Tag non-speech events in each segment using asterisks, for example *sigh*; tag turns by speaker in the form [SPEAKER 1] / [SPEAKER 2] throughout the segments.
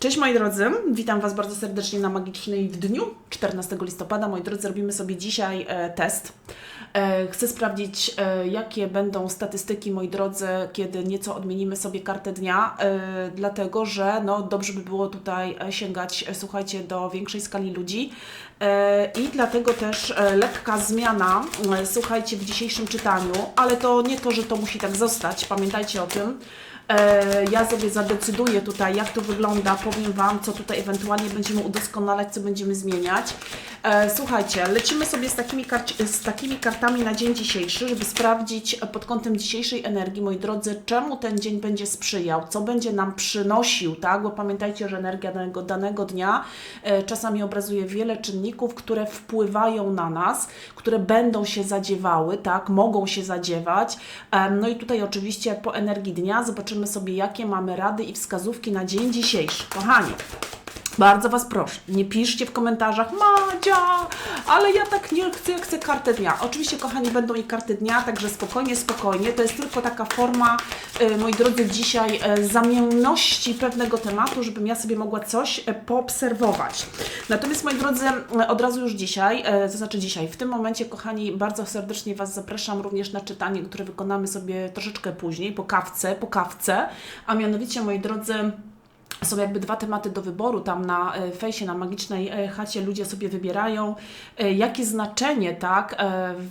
[SPEAKER 1] Cześć moi drodzy, witam Was bardzo serdecznie na magicznej w dniu 14 listopada. Moi drodzy, robimy sobie dzisiaj e, test. E, chcę sprawdzić, e, jakie będą statystyki, moi drodzy, kiedy nieco odmienimy sobie kartę dnia, e, dlatego że no, dobrze by było tutaj e, sięgać, e, słuchajcie, do większej skali ludzi. E, I dlatego też e, lekka zmiana, e, słuchajcie, w dzisiejszym czytaniu, ale to nie to, że to musi tak zostać, pamiętajcie o tym. Ja sobie zadecyduję tutaj, jak to wygląda, powiem Wam, co tutaj ewentualnie będziemy udoskonalać, co będziemy zmieniać. Słuchajcie, lecimy sobie z takimi, z takimi kartami na dzień dzisiejszy, żeby sprawdzić pod kątem dzisiejszej energii, moi drodzy, czemu ten dzień będzie sprzyjał, co będzie nam przynosił, tak? Bo pamiętajcie, że energia danego, danego dnia czasami obrazuje wiele czynników, które wpływają na nas, które będą się zadziewały, tak? Mogą się zadziewać. No i tutaj oczywiście po energii dnia zobaczymy sobie, jakie mamy rady i wskazówki na dzień dzisiejszy. Kochani, bardzo Was proszę, nie piszcie w komentarzach Madzia, ale ja tak nie chcę, ja chcę kartę dnia. Oczywiście, kochani, będą i karty dnia, także spokojnie, spokojnie. To jest tylko taka forma, e, moi drodzy, dzisiaj e, zamienności pewnego tematu, żebym ja sobie mogła coś e, poobserwować. Natomiast, moi drodzy, od razu już dzisiaj, to znaczy dzisiaj, w tym momencie, kochani, bardzo serdecznie Was zapraszam również na czytanie, które wykonamy sobie troszeczkę później, po kawce, po kawce, a mianowicie, moi drodzy, są jakby dwa tematy do wyboru. Tam na e, fejsie, na magicznej e, chacie ludzie sobie wybierają, e, jakie znaczenie tak,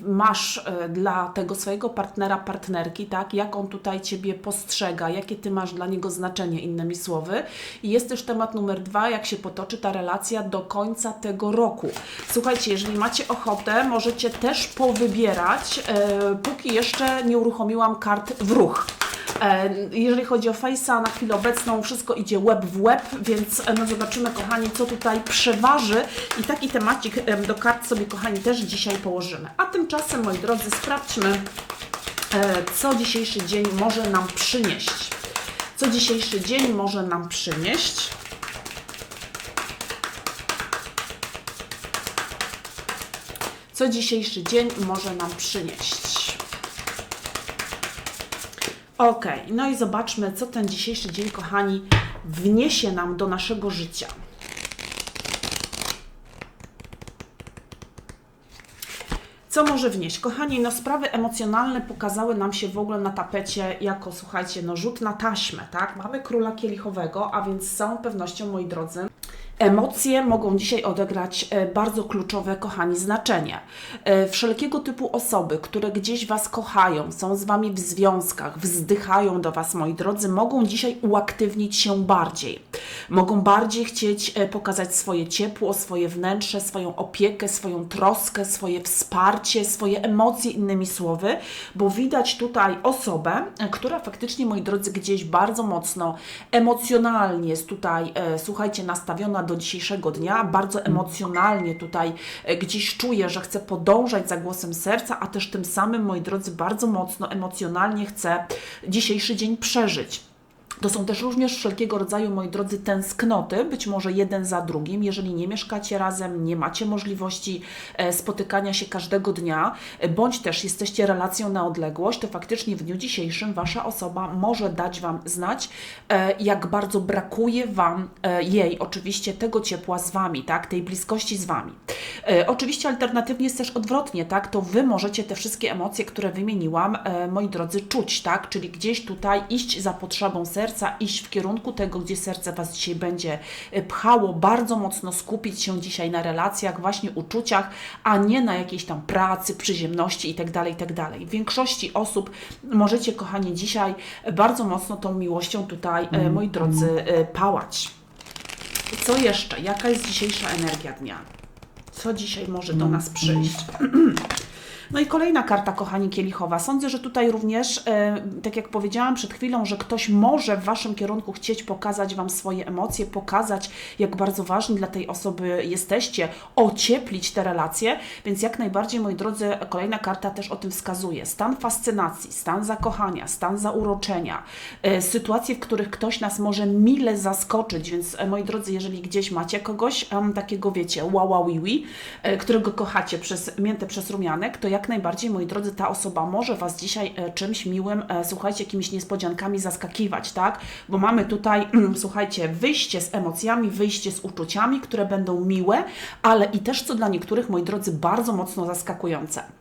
[SPEAKER 1] masz dla tego swojego partnera, partnerki, tak, jak on tutaj Ciebie postrzega, jakie Ty masz dla niego znaczenie, innymi słowy. I jest też temat numer dwa, jak się potoczy ta relacja do końca tego roku. Słuchajcie, jeżeli macie ochotę, możecie też powybierać, póki jeszcze nie uruchomiłam kart w ruch. E, Jeżeli chodzi o Face'a, na chwilę obecną wszystko idzie web w web, więc e, no zobaczymy, kochani, co tutaj przeważy i taki temacik e, do kart sobie, kochani, też dzisiaj położymy. A tymczasem, moi drodzy, sprawdźmy, co dzisiejszy dzień może nam przynieść. Co dzisiejszy dzień może nam przynieść. Co dzisiejszy dzień może nam przynieść. Ok, no i zobaczmy, co ten dzisiejszy dzień, kochani, wniesie nam do naszego życia. Co może wnieść? Kochani, no sprawy emocjonalne pokazały nam się w ogóle na tapecie jako, słuchajcie, no rzut na taśmę, tak? Mamy króla kielichowego, a więc z całą pewnością, moi drodzy, Emocje mogą dzisiaj odegrać e, bardzo kluczowe, kochani, znaczenie. E, Wszelkiego typu osoby, które gdzieś Was kochają, są z Wami w związkach, wzdychają do Was, moi drodzy, mogą dzisiaj uaktywnić się bardziej. Mogą bardziej chcieć e, pokazać swoje ciepło, swoje wnętrze, swoją opiekę, swoją troskę, swoje wsparcie, swoje emocje, innymi słowy, bo widać tutaj osobę, która faktycznie, moi drodzy, gdzieś bardzo mocno emocjonalnie jest tutaj, słuchajcie, nastawiona do dzisiejszego dnia, bardzo emocjonalnie tutaj e, gdzieś czuje, że chce podążać za głosem serca, a też tym samym, moi drodzy, bardzo mocno emocjonalnie chce dzisiejszy dzień przeżyć. To są też również wszelkiego rodzaju, moi drodzy, tęsknoty, być może jeden za drugim. Jeżeli nie mieszkacie razem, nie macie możliwości e, spotykania się każdego dnia, e, bądź też jesteście relacją na odległość, to faktycznie w dniu dzisiejszym Wasza osoba może dać Wam znać, e, jak bardzo brakuje Wam jej, oczywiście tego ciepła z Wami, tak, tej bliskości z Wami. Oczywiście alternatywnie jest też odwrotnie, tak, to Wy możecie te wszystkie emocje, które wymieniłam, moi drodzy, czuć, tak, czyli gdzieś tutaj iść za potrzebą serca, iść w kierunku tego, gdzie serce Was dzisiaj będzie e, pchało, bardzo mocno skupić się dzisiaj na relacjach, właśnie uczuciach, a nie na jakiejś tam pracy, przyziemności itd., itd. W większości osób możecie, kochani, dzisiaj bardzo mocno tą miłością tutaj, e, moi drodzy, e, pałać. Co jeszcze? Jaka jest dzisiejsza energia dnia? Co dzisiaj może do nas przyjść? *clears throat* No i kolejna karta, kochani, kielichowa. Sądzę, że tutaj również, e, tak jak powiedziałam przed chwilą, że ktoś może w Waszym kierunku chcieć pokazać Wam swoje emocje, pokazać, jak bardzo ważni dla tej osoby jesteście, ocieplić te relacje, więc jak najbardziej, moi drodzy, kolejna karta też o tym wskazuje. Stan fascynacji, stan zakochania, stan zauroczenia, e, sytuacje, w których ktoś nas może mile zaskoczyć, więc e, moi drodzy, jeżeli gdzieś macie kogoś takiego, wiecie, wow, wow, wi, wi, którego kochacie przez miętę przez rumianek, to jak jak najbardziej, moi drodzy, ta osoba może Was dzisiaj e, czymś miłym, e, słuchajcie, jakimiś niespodziankami zaskakiwać, tak? Bo mamy tutaj, *clears throat* słuchajcie, wyjście z emocjami, wyjście z uczuciami, które będą miłe, ale i też, co dla niektórych, moi drodzy, bardzo mocno zaskakujące.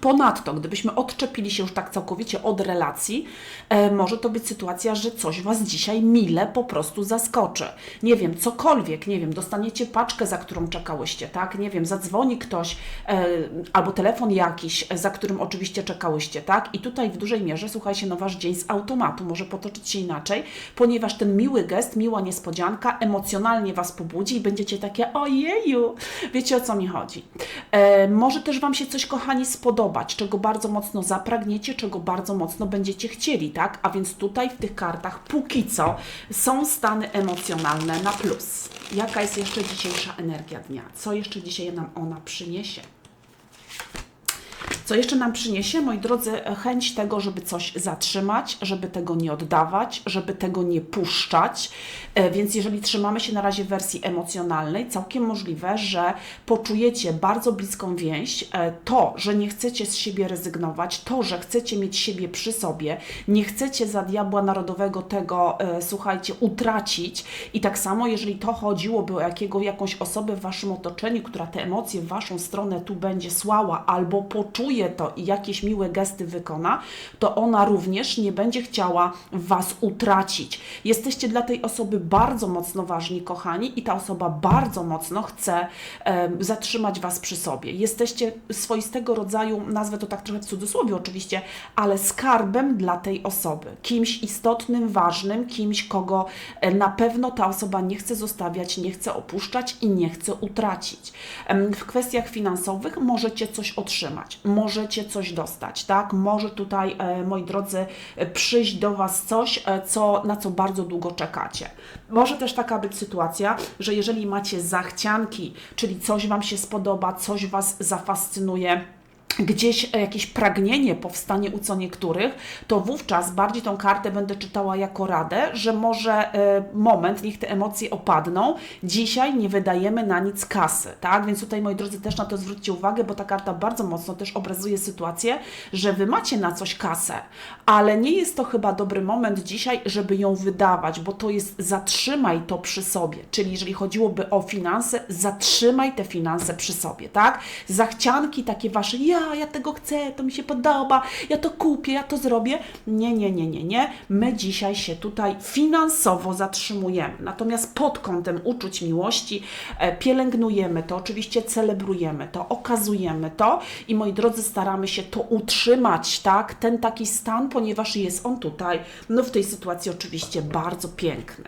[SPEAKER 1] Ponadto, gdybyśmy odczepili się już tak całkowicie od relacji, e, może to być sytuacja, że coś Was dzisiaj mile po prostu zaskoczy. Nie wiem, cokolwiek, nie wiem, dostaniecie paczkę, za którą czekałyście, tak? Nie wiem, zadzwoni ktoś e, albo telefon jakiś, za którym oczywiście czekałyście, tak? I tutaj w dużej mierze, słuchajcie, no Wasz dzień z automatu może potoczyć się inaczej, ponieważ ten miły gest, miła niespodzianka emocjonalnie Was pobudzi i będziecie takie, ojeju, wiecie o co mi chodzi. E, może też Wam się coś, kochani, spodoba podobać, czego bardzo mocno zapragniecie, czego bardzo mocno będziecie chcieli, tak? A więc tutaj w tych kartach póki co są stany emocjonalne na plus. Jaka jest jeszcze dzisiejsza energia dnia? Co jeszcze dzisiaj nam ona przyniesie? Co jeszcze nam przyniesie, moi drodzy, chęć tego, żeby coś zatrzymać, żeby tego nie oddawać, żeby tego nie puszczać. E, więc jeżeli trzymamy się na razie wersji emocjonalnej, całkiem możliwe, że poczujecie bardzo bliską więź. E, to, że nie chcecie z siebie rezygnować, to, że chcecie mieć siebie przy sobie, nie chcecie za diabła narodowego tego, e, słuchajcie, utracić. I tak samo, jeżeli to chodziłoby o jakiego, jakąś osobę w waszym otoczeniu, która te emocje w waszą stronę tu będzie słała albo poczuje, poczuje to i jakieś miłe gesty wykona, to ona również nie będzie chciała Was utracić. Jesteście dla tej osoby bardzo mocno ważni, kochani, i ta osoba bardzo mocno chce e, zatrzymać Was przy sobie. Jesteście swoistego rodzaju, nazwę to tak trochę w cudzysłowie oczywiście, ale skarbem dla tej osoby. Kimś istotnym, ważnym, kimś, kogo e, na pewno ta osoba nie chce zostawiać, nie chce opuszczać i nie chce utracić. W kwestiach finansowych możecie coś otrzymać możecie coś dostać, tak? Może tutaj, e, moi drodzy, e, przyjść do Was coś, e, co, na co bardzo długo czekacie. Może też taka być sytuacja, że jeżeli macie zachcianki, czyli coś Wam się spodoba, coś Was zafascynuje, gdzieś jakieś pragnienie powstanie u co niektórych, to wówczas bardziej tą kartę będę czytała jako radę, że może y, moment, niech te emocje opadną. Dzisiaj nie wydajemy na nic kasy, tak? Więc tutaj, moi drodzy, też na to zwróćcie uwagę, bo ta karta bardzo mocno też obrazuje sytuację, że Wy macie na coś kasę, ale nie jest to chyba dobry moment dzisiaj, żeby ją wydawać, bo to jest zatrzymaj to przy sobie, czyli jeżeli chodziłoby o finanse, zatrzymaj te finanse przy sobie, tak? Zachcianki takie Wasze, ja ja tego chcę, to mi się podoba, ja to kupię, ja to zrobię. Nie, nie, nie, nie, nie. My dzisiaj się tutaj finansowo zatrzymujemy. Natomiast pod kątem uczuć miłości e, pielęgnujemy to, oczywiście celebrujemy to, okazujemy to i moi drodzy, staramy się to utrzymać, tak? Ten taki stan, ponieważ jest on tutaj, no w tej sytuacji oczywiście bardzo piękny.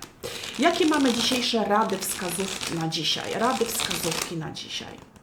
[SPEAKER 1] Jakie mamy dzisiejsze rady, wskazówki na dzisiaj? Rady, wskazówki na dzisiaj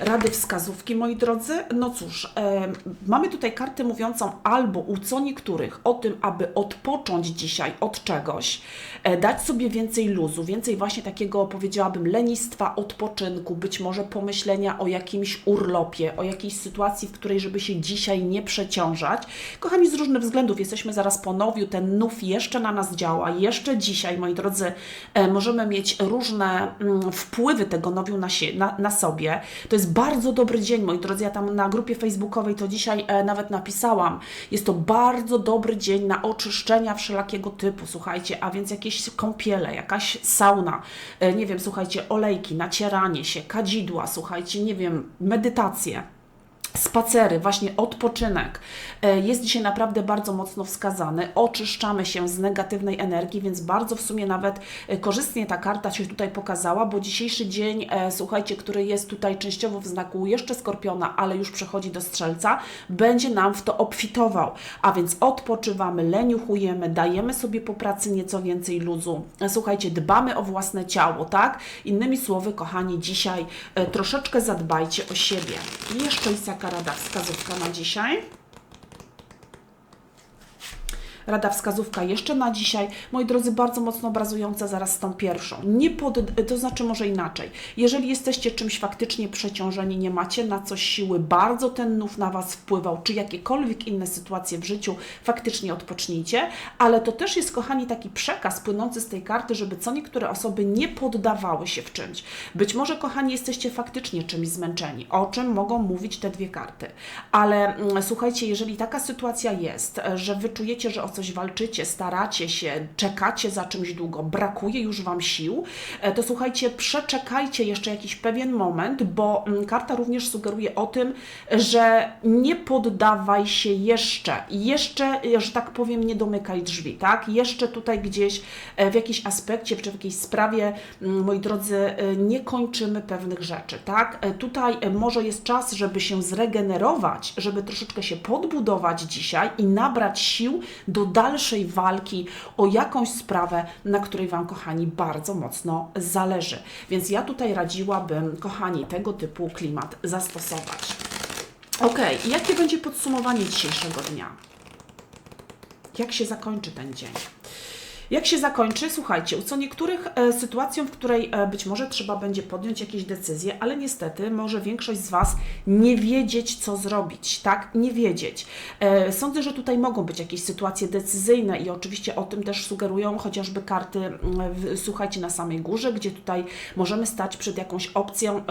[SPEAKER 1] rady, wskazówki, moi drodzy. No cóż, e, mamy tutaj kartę mówiącą albo u co niektórych o tym, aby odpocząć dzisiaj od czegoś, e, dać sobie więcej luzu, więcej właśnie takiego, powiedziałabym, lenistwa, odpoczynku, być może pomyślenia o jakimś urlopie, o jakiejś sytuacji, w której żeby się dzisiaj nie przeciążać. Kochani, z różnych względów jesteśmy zaraz po nowiu, ten nów jeszcze na nas działa, jeszcze dzisiaj, moi drodzy, e, możemy mieć różne mm, wpływy tego nowiu na, na, na sobie. To jest bardzo dobry dzień, moi drodzy. Ja tam na grupie facebookowej to dzisiaj e, nawet napisałam. Jest to bardzo dobry dzień na oczyszczenia wszelakiego typu, słuchajcie, a więc jakieś kąpiele, jakaś sauna, e, nie wiem, słuchajcie, olejki, nacieranie się, kadzidła, słuchajcie, nie wiem, medytacje spacery, właśnie odpoczynek e, jest dzisiaj naprawdę bardzo mocno wskazany. Oczyszczamy się z negatywnej energii, więc bardzo w sumie nawet e, korzystnie ta karta się tutaj pokazała, bo dzisiejszy dzień, e, słuchajcie, który jest tutaj częściowo w znaku jeszcze skorpiona, ale już przechodzi do strzelca, będzie nam w to obfitował. A więc odpoczywamy, leniuchujemy, dajemy sobie po pracy nieco więcej luzu. Słuchajcie, dbamy o własne ciało, tak? Innymi słowy, kochani, dzisiaj troszeczkę zadbajcie o siebie. Jeszcze jest jak taka rada, wskazówka na dzisiaj? Rada wskazówka jeszcze na dzisiaj. Moi drodzy, bardzo mocno obrazująca zaraz z tą pierwszą. Nie pod, to znaczy może inaczej. Jeżeli jesteście czymś faktycznie przeciążeni, nie macie na coś siły, bardzo ten nów na Was wpływał, czy jakiekolwiek inne sytuacje w życiu, faktycznie odpocznijcie, ale to też jest, kochani, taki przekaz płynący z tej karty, żeby co niektóre osoby nie poddawały się w czymś. Być może, kochani, jesteście faktycznie czymś zmęczeni, o czym mogą mówić te dwie karty. Ale mm, słuchajcie, jeżeli taka sytuacja jest, że wy czujecie, że coś walczycie, staracie się, czekacie za czymś długo, brakuje już wam sił, e, to słuchajcie, przeczekajcie jeszcze jakiś pewien moment, bo mm, karta również sugeruje o tym, że nie poddawaj się jeszcze, jeszcze, e, że tak powiem, nie domykaj drzwi, tak? Jeszcze tutaj gdzieś e, w jakimś aspekcie czy w jakiejś sprawie, mm, moi drodzy, nie kończymy pewnych rzeczy, tak? Tutaj może jest czas, żeby się zregenerować, żeby troszeczkę się podbudować dzisiaj i nabrać sił do dalszej walki o jakąś sprawę, na której Wam, kochani, bardzo mocno zależy. Więc ja tutaj radziłabym, kochani, tego typu klimat zastosować. Ok, jakie będzie podsumowanie dzisiejszego dnia? Jak się zakończy ten dzień? Jak się zakończy? Słuchajcie, co niektórych e, sytuacją, w której e, być może trzeba będzie podjąć jakieś decyzje, ale niestety może większość z Was nie wiedzieć, co zrobić, tak? Nie wiedzieć. E, sądzę, że tutaj mogą być jakieś sytuacje decyzyjne i oczywiście o tym też sugerują chociażby karty, słuchajcie, na samej górze, gdzie tutaj możemy stać przed jakąś opcją,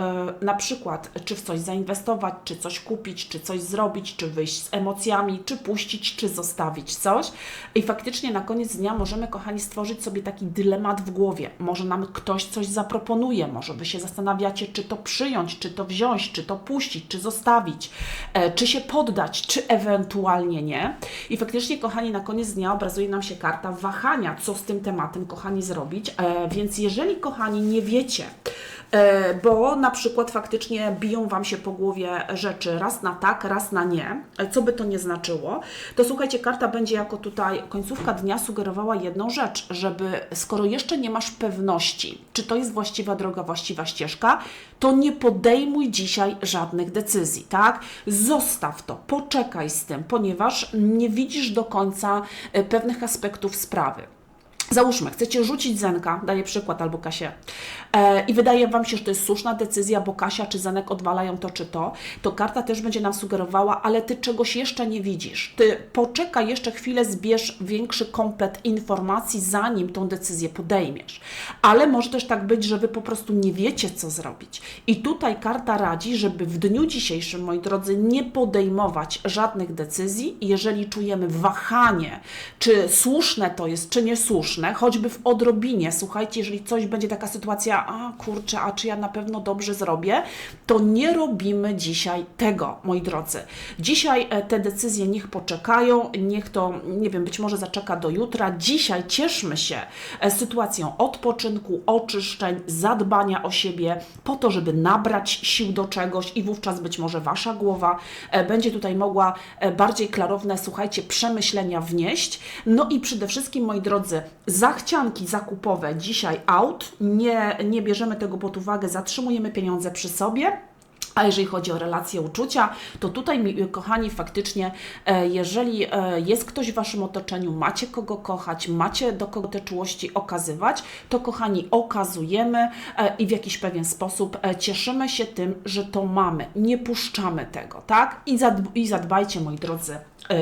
[SPEAKER 1] na przykład, czy w coś zainwestować, czy coś kupić, czy coś zrobić, czy wyjść z emocjami, czy puścić, czy zostawić coś. I faktycznie na koniec dnia możemy, kochani, stworzyć sobie taki dylemat w głowie. Może nam ktoś coś zaproponuje, może Wy się zastanawiacie, czy to przyjąć, czy to wziąć, czy to puścić, czy zostawić, e, czy się poddać, czy ewentualnie nie. I faktycznie, kochani, na koniec dnia obrazuje nam się karta wahania, co z tym tematem, kochani, zrobić. E, więc jeżeli, kochani, nie wiecie, bo na przykład faktycznie biją Wam się po głowie rzeczy raz na tak, raz na nie, e, co by to nie znaczyło, to słuchajcie, karta będzie jako tutaj końcówka dnia sugerowała jedną rzecz, żeby skoro jeszcze nie masz pewności, czy to jest właściwa droga, właściwa ścieżka, to nie podejmuj dzisiaj żadnych decyzji, tak? Zostaw to, poczekaj z tym, ponieważ nie widzisz do końca e, pewnych aspektów sprawy. Załóżmy, chcecie rzucić Zenka, daję przykład, albo Kasię, e, i wydaje Wam się, że to jest słuszna decyzja, bo Kasia czy Zenek odwalają to czy to, to karta też będzie nam sugerowała, ale Ty czegoś jeszcze nie widzisz. Ty poczekaj jeszcze chwilę, zbierz większy komplet informacji, zanim tą decyzję podejmiesz. Ale może też tak być, że Wy po prostu nie wiecie, co zrobić. I tutaj karta radzi, żeby w dniu dzisiejszym, moi drodzy, nie podejmować żadnych decyzji, jeżeli czujemy wahanie, czy słuszne to jest, czy niesłuszne, choćby w odrobinie. Słuchajcie, jeżeli coś będzie taka sytuacja, a kurczę, a czy ja na pewno dobrze zrobię, to nie robimy dzisiaj tego, moi drodzy. Dzisiaj e, te decyzje niech poczekają, niech to, nie wiem, być może zaczeka do jutra. Dzisiaj cieszmy się e, sytuacją odpoczynku, oczyszczeń, zadbania o siebie, po to, żeby nabrać sił do czegoś i wówczas być może Wasza głowa e, będzie tutaj mogła bardziej klarowne, słuchajcie, przemyślenia wnieść. No i przede wszystkim, moi drodzy, zachcianki zakupowe dzisiaj out, nie, nie bierzemy tego pod uwagę, zatrzymujemy pieniądze przy sobie. A jeżeli chodzi o relacje uczucia, to tutaj, kochani, faktycznie, e, jeżeli e, jest ktoś w Waszym otoczeniu, macie kogo kochać, macie do kogo te czułości okazywać, to, kochani, okazujemy e, i w jakiś pewien sposób cieszymy się tym, że to mamy. Nie puszczamy tego, tak? I, i zadbajcie, moi drodzy,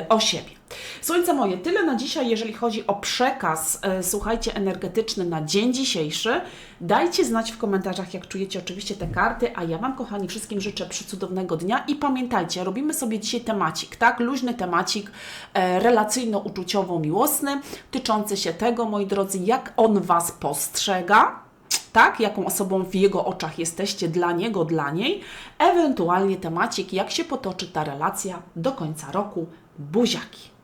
[SPEAKER 1] o siebie. Słońce moje, tyle na dzisiaj, jeżeli chodzi o przekaz, e, słuchajcie, energetyczny na dzień dzisiejszy. Dajcie znać w komentarzach, jak czujecie oczywiście te karty, a ja Wam, kochani, wszystkim życzę przecudownego dnia i pamiętajcie, robimy sobie dzisiaj temacik, tak? Luźny temacik e, relacyjno-uczuciowo-miłosny, tyczący się tego, moi drodzy, jak on Was postrzega, tak, jaką osobą w jego oczach jesteście dla niego, dla niej, ewentualnie temacik, jak się potoczy ta relacja do końca roku. Buziaki.